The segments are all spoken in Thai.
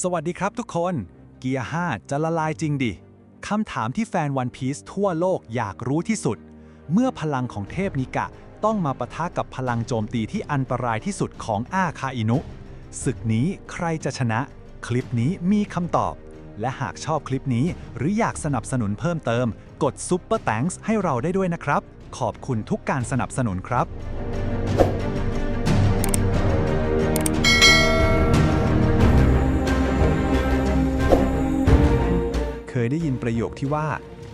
สวัสดีครับทุกคน เกียร์ 5 จะละลายจริงดิ คำถามที่แฟนวันพีซทั่วโลกอยากรู้ที่สุด เมื่อพลังของเทพนิกะต้องมาปะทะกับพลังโจมตีที่อันตรายที่สุดของอาคาอินุ ศึกนี้ใครจะชนะ คลิปนี้มีคำตอบ และหากชอบคลิปนี้หรืออยากสนับสนุนเพิ่มเติม กดซุปเปอร์แตงส์ให้เราได้ด้วยนะครับ ขอบคุณทุกการสนับสนุนครับ ยได้ยินประโยคที่ว่า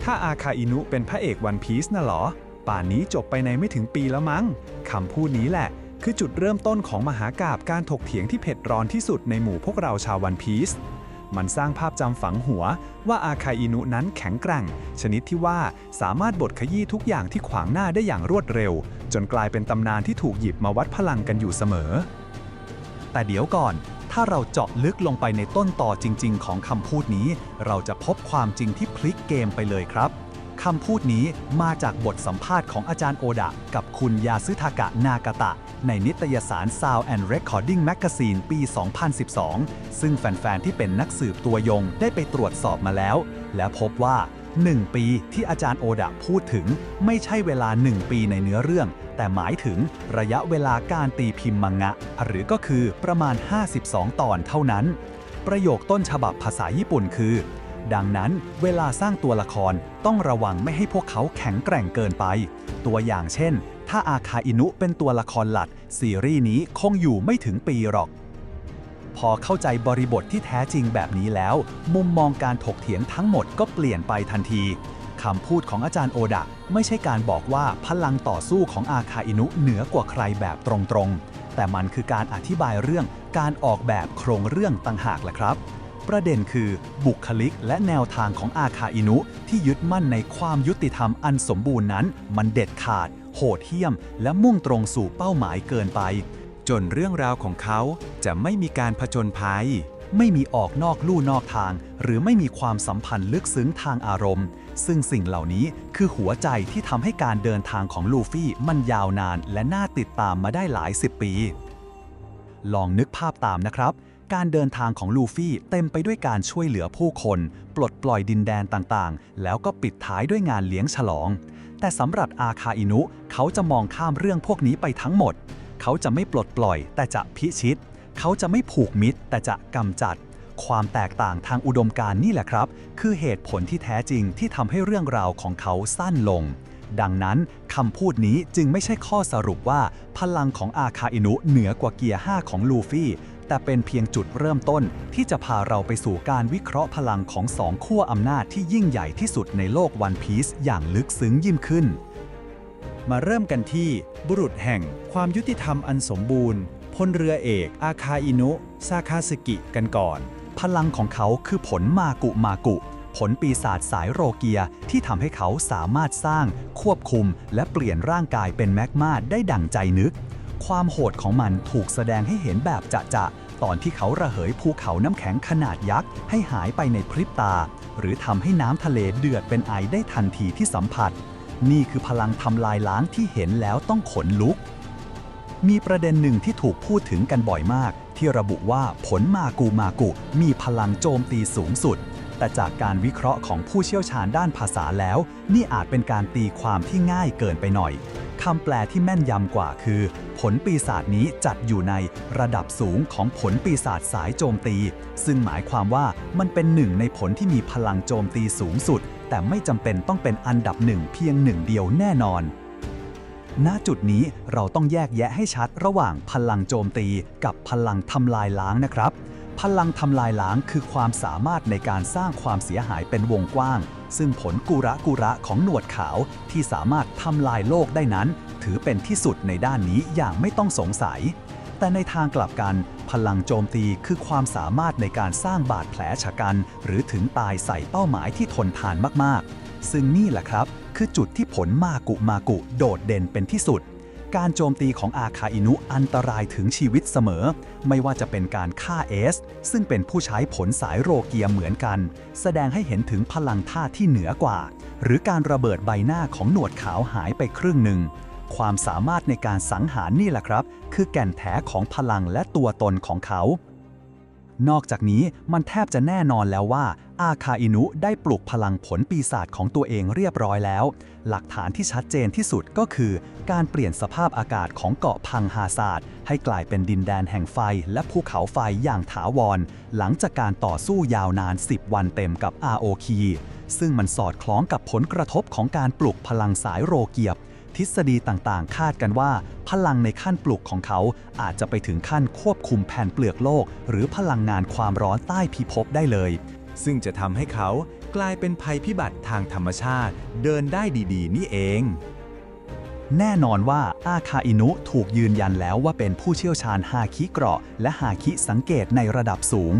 ถ้าอาคาอินุเป็นพระเอกวันพีซน่ะเหรอ ป่านนี้จบไปในไม่ถึงปีแล้วมั้งคำพูดนี้แหละ คือจุดเริ่มต้นของมหากาบการถกเถียงที่เผ็ดร้อนที่สุดในหมู่พวกเราชาววันพีซมันสร้างภาพจำฝังหัวว่าอาคาอินุนั้นแข็งแกร่ง ชนิดที่ว่าสามารถบดขยี้ทุกอย่างที่ขวางหน้าได้อย่างรวดเร็ว จนกลายเป็นตำนานที่ถูกหยิบมาวัดพลังกันอยู่เสมอ แต่เดี๋ยวก่อน ถ้าเราเจาะลึกลงไปในต้นต่อจริง ๆ ของคำพูดนี้ เราจะพบความจริงที่พลิกเกมไปเลยครับคำพูดนี้มาจากบทสัมภาษณ์ของอาจารย์โอดะ กับคุณยาซึทากะนากาตะ ในนิตยสาร Sound and Recording Magazine ปี 2012 ซึ่งแฟน ๆ ที่เป็นนักสืบตัวยงได้ไปตรวจสอบมาแล้ว และพบว่า 1 ปีที่อาจารย์โอดะพูดถึงไม่ใช่เวลา 1 ปีในเนื้อเรื่อง แต่หมายถึงระยะเวลาการตีพิมพ์มังงะ หรือก็คือประมาณ 52 ตอนเท่านั้น ประโยคต้นฉบับภาษาญี่ปุ่นคือ ดังนั้นเวลาสร้างตัวละครต้องระวังไม่ให้พวกเขาแข็งแกร่งเกินไป ตัวอย่างเช่น ถ้าอาคาอินุเป็นตัวละครหลัก ซีรีส์นี้คงอยู่ไม่ถึงปีหรอก พอเข้าใจบริบทที่แท้จริงแบบนี้แล้ว มุมมองการถกเถียงทั้งหมดก็เปลี่ยนไปทันที คำพูดของอาจารย์โอดะ ไม่ใช่การบอกว่าพลังต่อสู้ของอาคาอินุเหนือกว่าใครแบบตรงๆ แต่มันคือการอธิบายเรื่องการออกแบบโครงเรื่องต่างหากแหละครับ ประเด็นคือบุคลิกและแนวทางของอาคาอินุที่ยึดมั่นในความยุติธรรมอันสมบูรณ์นั้น มันเด็ดขาด โหดเหี้ยม และมุ่งตรงสู่เป้าหมายเกินไป จนเรื่องราวของเขาจะไม่มีการผจญภัย ไม่มีออกนอกลู่นอกทาง หรือไม่มีความสัมพันธ์ลึกซึ้งทางอารมณ์ ซึ่งสิ่งเหล่านี้คือหัวใจที่ทำให้การเดินทางของลูฟี่มันยาวนาน และน่าติดตามมาได้หลายสิบปี ลองนึกภาพตามนะครับ การเดินทางของลูฟี่เต็มไปด้วยการช่วยเหลือผู้คน ปลดปล่อยดินแดนต่างๆ แล้วก็ปิดท้ายด้วยงานเลี้ยงฉลอง แต่สำหรับอาคาอินุเขาจะมองข้ามเรื่องพวกนี้ไปทั้งหมด เขาจะไม่ปลดปล่อย แต่จะพิชิต เขาจะไม่ผูกมิตร แต่จะกำจัด ความแตกต่างทางอุดมการณ์นี่แหละครับ คือเหตุผลที่แท้จริงที่ทำให้เรื่องราวของเขาสั้นลง ดังนั้นคำพูดนี้จึงไม่ใช่ข้อสรุปว่า พลังของอาคาอินุเหนือกว่าเกียร์5ของลูฟี่แต่เป็นเพียงจุดเริ่มต้นที่จะพาเราไปสู่การวิเคราะห์พลังของสองขั้วอำนาจที่ยิ่งใหญ่ที่สุดในโลกวันพีซอย่างลึกซึ้งยิ่งขึ้น มาเริ่มกันที่บุรุษแห่งความยุติธรรมอันสมบูรณ์ พลเรือเอก อาคาอินุซาคาสกิกันก่อน พลังของเขาคือผลมากุมากุ ผลปีศาจสายโรเกียที่ทำให้เขาสามารถสร้าง ควบคุม และเปลี่ยนร่างกายเป็นแมกมาได้ดั่งใจนึก ความโหดของมันถูกแสดงให้เห็นแบบจะๆตอนที่เขาระเหยภูเขาน้ำแข็งขนาดยักษ์ให้หายไปในพริบตา หรือทำให้น้ำทะเลเดือดเป็นไอได้ทันทีที่สัมผัส นี่คือพลังทำลายล้างที่เห็นแล้วต้องขนลุก มีประเด็นหนึ่งที่ถูกพูดถึงกันบ่อยมาก ที่ระบุว่าผลมากูมากุมีพลังโจมตีสูงสุด แต่จากการวิเคราะห์ของผู้เชี่ยวชาญด้านภาษาแล้ว นี่อาจเป็นการตีความที่ง่ายเกินไปหน่อยคำแปลที่แม่นยำกว่าคือ ผลปีศาจนี้จัดอยู่ในระดับสูงของผลปีศาจสายโจมตี ซึ่งหมายความว่ามันเป็นหนึ่งในผลที่มีพลังโจมตีสูงสุด แต่ไม่จำเป็นต้องเป็นอันดับหนึ่งเพียงหนึ่งเดียวแน่นอน ณจุดนี้เราต้องแยกแยะให้ชัดระหว่างพลังโจมตี กับพลังทำลายล้างนะครับ พลังทำลายล้างคือความสามารถในการสร้างความเสียหายเป็นวงกว้าง ซึ่งผลกุระกุระของหนวดขาวที่สามารถทำลายโลกได้นั้น ถือเป็นที่สุดในด้านนี้อย่างไม่ต้องสงสัย แต่ในทางกลับกัน พลังโจมตีคือความสามารถในการสร้างบาดแผลชะกัน หรือถึงตายใส่เป้าหมายที่ทนทานมากๆ ซึ่งนี่แหละครับ คือจุดที่ผลมากุมากุโดดเด่นเป็นที่สุด การโจมตีของอาคาอินุอันตรายถึงชีวิตเสมอ ไม่ว่าจะเป็นการฆ่าเอส ซึ่งเป็นผู้ใช้ผลสายโรเกียเหมือนกัน แสดงให้เห็นถึงพลังท่าที่เหนือกว่า หรือการระเบิดใบหน้าของหนวดขาวหายไปครึ่งหนึ่งความสามารถในการสังหารนี่แหละครับ คือแก่นแท้ของพลังและตัวตนของเขา นอกจากนี้มันแทบจะแน่นอนแล้วว่า อาคาอินุได้ปลุกพลังผลปีศาจของตัวเองเรียบร้อยแล้ว หลักฐานที่ชัดเจนที่สุดก็คือ การเปลี่ยนสภาพอากาศของเกาะพังฮาซาดให้กลายเป็นดินแดนแห่งไฟและภูเขาไฟอย่างถาวร หลังจากการต่อสู้ยาวนาน 10 วันเต็มกับ ROK ซึ่งมันสอดคล้องกับผลกระทบของการปลุกพลังสายโรเกียบ ทฤษฎีต่างๆ คาดกันว่า พลังในขั้นปลุกของเขาอาจจะไปถึงขั้นควบคุมแผ่นเปลือกโลก หรือพลังงานความร้อนใต้พิภพได้เลย ซึ่งจะทำให้เขากลายเป็นภัยพิบัติทางธรรมชาติเดินได้ดีๆ นี่เอง แน่นอนว่าอาคาอินุถูกยืนยันแล้วว่าเป็นผู้เชี่ยวชาญฮาคิเกราะ และฮาคิสังเกตในระดับสูง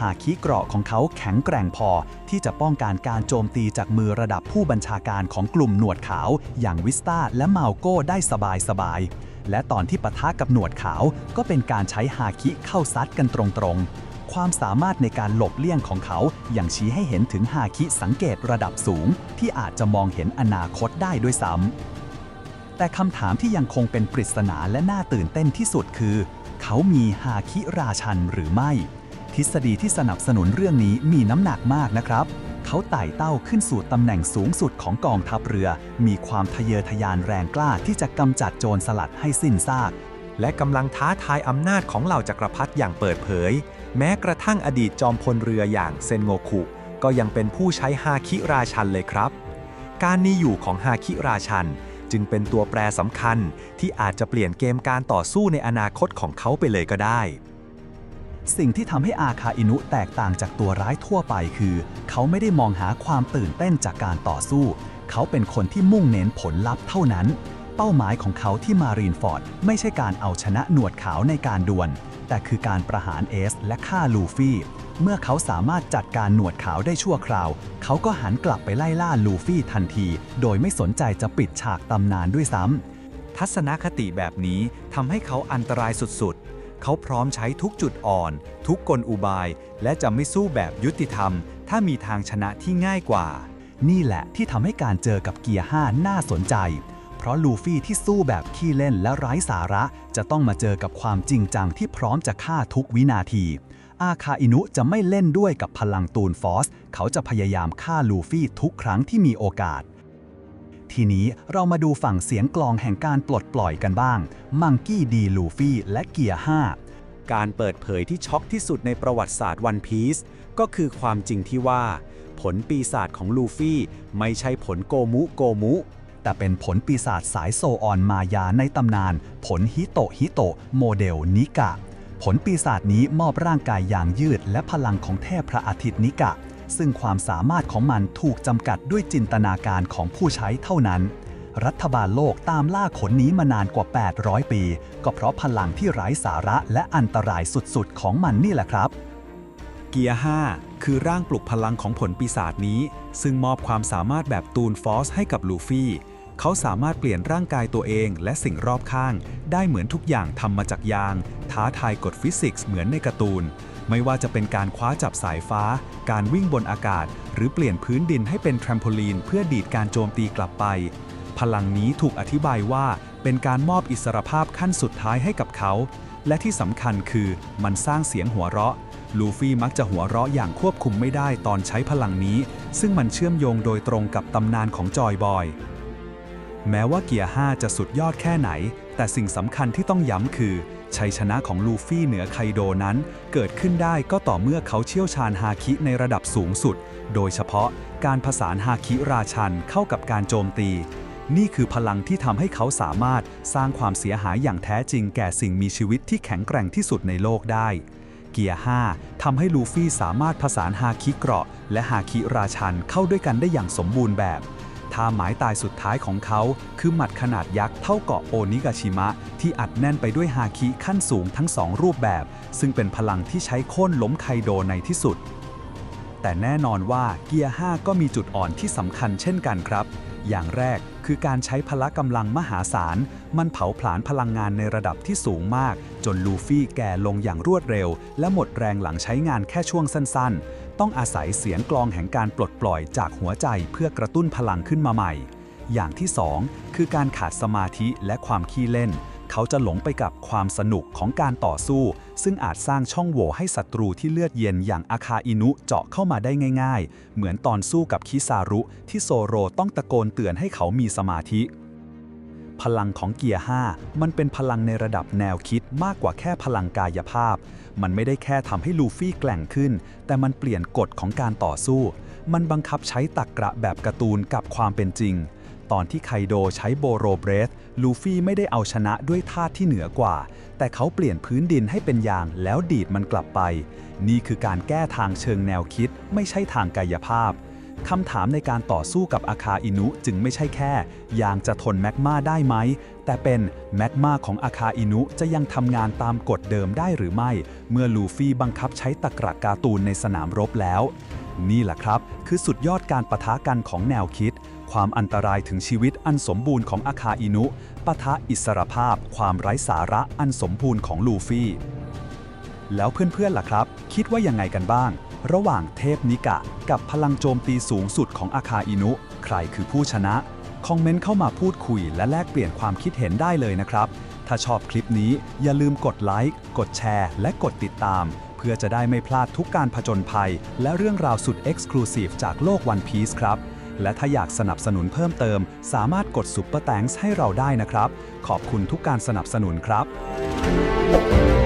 ฮาคิเกราะของเขาแข็งแกร่งพอ ที่จะป้องกันการโจมตีจากมือระดับผู้บัญชาการของกลุ่มหนวดขาว อย่างวิสตาและมาโก้ได้สบายๆและตอนที่ปะทะกับหนวดขาวก็เป็นการใช้ฮาคิเข้าซัดกันตรงๆ ความสามารถในการหลบเลี่ยงของเขาอย่างชี้ให้เห็นถึงฮาคิสังเกตระดับสูง ที่อาจจะมองเห็นอนาคตได้ด้วยซ้ำ แต่คำถามที่ยังคงเป็นปริศนาและน่าตื่นเต้นที่สุดคือ เขามีฮาคิราชันหรือไม่ ทฤษฎีที่สนับสนุนเรื่องนี้มีน้ำหนักมากนะครับเขาไต่เต้าขึ้นสู่ตำแหน่งสูงสุดของกองทัพเรือ มีความทะเยอทะยานแรงกล้าที่จะกำจัดโจรสลัดให้สิ้นซาก และกำลังท้าทายอำนาจของเหล่าจักรพรรดิอย่างเปิดเผย แม้กระทั่งอดีตจอมพลเรืออย่างเซนโงคุ ก็ยังเป็นผู้ใช้ฮาคิราชันเลยครับ การมีอยู่ของฮาคิราชัน จึงเป็นตัวแปรสำคัญที่อาจจะเปลี่ยนเกมการต่อสู้ในอนาคตของเขาไปเลยก็ได้ สิ่งที่ทำให้อาคาอินุแตกต่างจากตัวร้ายทั่วไปคือ เขาไม่ได้มองหาความตื่นเต้นจากการต่อสู้ เขาเป็นคนที่มุ่งเน้นผลลัพธ์เท่านั้น เป้าหมายของเขาที่มารีนฟอร์ด ไม่ใช่การเอาชนะหนวดขาวในการดวล แต่คือการประหารเอสและฆ่าลูฟี่ เมื่อเขาสามารถจัดการหนวดขาวได้ชั่วคราว เขาก็หันกลับไปไล่ล่าลูฟี่ทันที โดยไม่สนใจจะปิดฉากตำนานด้วยซ้ำ ทัศนคติแบบนี้ทำให้เขาอันตรายสุดๆ เขาพร้อมใช้ทุกจุดอ่อน ทุกกลอุบาย และจะไม่สู้แบบยุติธรรม ถ้ามีทางชนะที่ง่ายกว่า นี่แหละที่ทำให้การเจอกับเกียร์5น่าสนใจ ราะลูฟี่ที่สู้แบบขี้เล่นและไร้สาระ จะต้องมาเจอกับความจริงจังที่พร้อมจะฆ่าทุกวินาที อาคาอินุจะไม่เล่นด้วยกับพลังตูนฟอส เขาจะพยายามฆ่าลูฟี่ทุกครั้งที่มีโอกาส ทีนี้เรามาดูฝั่งเสียงกลองแห่งการปลดปล่อยกันบ้าง มังกี้ดีลูฟี่และเกียร์5การเปิดเผยที่ช็อกที่สุดในประวัติศาสตร์วันพีซก็คือความจริงที่ว่า ผลปีศาจของลูฟี่ไม่ใช่ผลโกมุโกมุ แต่เป็นผลปีศาจสายโซออนมายาในตำนาน ผลฮิโตฮิโตโมเดลนิกะ ผลปีศาจนี้มอบร่างกายอย่างยืดและพลังของเทพพระอาทิตย์นิกะ ซึ่งความสามารถของมันถูกจำกัดด้วยจินตนาการของผู้ใช้เท่านั้น รัฐบาลโลกตามล่าขนนี้มานานกว่า 800 ปี ก็เพราะพลังที่ไร้สาระและอันตรายสุดๆ ของมันนี่แหละครับเกียร์5คือร่างปลุกพลังของผลปีศาจนี้ ซึ่งมอบความสามารถแบบตูนฟอสให้กับลูฟี่ เขาสามารถเปลี่ยนร่างกายตัวเองและสิ่งรอบข้าง ได้เหมือนทุกอย่างทำมาจากยาง ท้าทายกฎฟิสิกส์เหมือนในการ์ตูน ไม่ว่าจะเป็นการคว้าจับสายฟ้า การวิ่งบนอากาศ หรือเปลี่ยนพื้นดินให้เป็นแทรมโพลีน เพื่อดีดการโจมตีกลับไป พลังนี้ถูกอธิบายว่าเป็นการมอบอิสรภาพขั้นสุดท้ายให้กับเขา และที่สำคัญคือมันสร้างเสียงหัวเราะลูฟี่มักจะหัวเราะอย่างควบคุมไม่ได้ตอนใช้พลังนี้ ซึ่งมันเชื่อมโยงโดยตรงกับตำนานของจอยบอย แม้ว่าเกียร์ 5 จะสุดยอดแค่ไหน แต่สิ่งสำคัญที่ต้องย้ำคือ ชัยชนะของลูฟี่เหนือไคโดนั้น เกิดขึ้นได้ก็ต่อเมื่อเขาเชี่ยวชาญฮาคิในระดับสูงสุด โดยเฉพาะการผสานฮาคิราชันเข้ากับการโจมตี นี่คือพลังที่ทำให้เขาสามารถสร้างความเสียหายอย่างแท้จริงแก่สิ่งมีชีวิตที่แข็งแกร่งที่สุดในโลกได้เกียร์ 5 ทำให้ลูฟี่สามารถผสานฮาคิเกราะ และฮาคิราชันเข้าด้วยกันได้อย่างสมบูรณ์แบบ ทาหมายตายสุดท้ายของเขา คือหมัดขนาดยักษ์เท่าเกาะโอนิกาชิมะ ที่อัดแน่นไปด้วยฮาคิขั้นสูงทั้งสองรูปแบบ ซึ่งเป็นพลังที่ใช้โค่นล้มไคโดในที่สุด แต่แน่นอนว่าเกียร์ 5 ก็มีจุดอ่อนที่สำคัญเช่นกันครับ อย่างแรกคือการใช้พละกำลังมหาศาล มันเผาผลาญพลังงานในระดับที่สูงมาก จนลูฟี่แก่ลงอย่างรวดเร็ว และหมดแรงหลังใช้งานแค่ช่วงสั้นๆ ต้องอาศัยเสียงกลองแห่งการปลดปล่อยจากหัวใจเพื่อกระตุ้นพลังขึ้นมาใหม่ อย่างที่ 2 คือการขาดสมาธิและความขี้เล่น เขาจะหลงไปกับความสนุกของการต่อสู้ ซึ่งอาจสร้างช่องโหว่ให้ศัตรูที่เลือดเย็นอย่างอาคาอินุเจาะเข้ามาได้ง่าย ๆ เหมือนตอนสู้กับคิซารุที่โซโรต้องตะโกนเตือนให้เขามีสมาธิ พลังของเกียร์ 5 มันเป็นพลังในระดับแนวคิดมากกว่าแค่พลังกายภาพ มันไม่ได้แค่ทำให้ลูฟี่แกล่งขึ้น แต่มันเปลี่ยนกฎของการต่อสู้ มันบังคับใช้ตักกระแบบการ์ตูนกับความเป็นจริง ตอนที่ไคโดใช้โบโรเบรธลูฟี่ไม่ได้เอาชนะด้วยท่าที่เหนือกว่า แต่เขาเปลี่ยนพื้นดินให้เป็นยางแล้วดีดมันกลับไป นี่คือการแก้ทางเชิงแนวคิด ไม่ใช่ทางกายภาพ คำถามในการต่อสู้กับอาคาอินุจึงไม่ใช่แค่ ยางจะทนแมกมาได้ไหม แต่เป็นแมกมาของอาคาอินุจะยังทำงานตามกฎเดิมได้หรือไม่ เมื่อลูฟี่บังคับใช้ตะกระการ์ตูนในสนามรบแล้ว นี่แหละครับ คือสุดยอดการปะทะกันของแนวคิด ความอันตรายถึงชีวิตอันสมบูรณ์ของอาคาอินุปะทะอิสรภาพ ความไร้สาระอันสมบูรณ์ของลูฟี่แล้วเพื่อนๆล่ะครับ คิดว่ายังไงกันบ้าง ระหว่างเทพนิกะ กับพลังโจมตีสูงสุดของอาคาอินุ ใครคือผู้ชนะ คอมเมนต์เข้ามาพูดคุยและแลกเปลี่ยนความคิดเห็นได้เลยนะครับ ถ้าชอบคลิปนี้อย่าลืมกดไลค์ กดแชร์ และกดติดตาม เพื่อจะได้ไม่พลาดทุกการผจญภัย และเรื่องราวสุด Exclusive จากโลก One Piece ครับและถ้าอยากสนับสนุนเพิ่มเติม สามารถกด Super Thanks ให้เราได้นะครับ ขอบคุณทุกการสนับสนุนครับ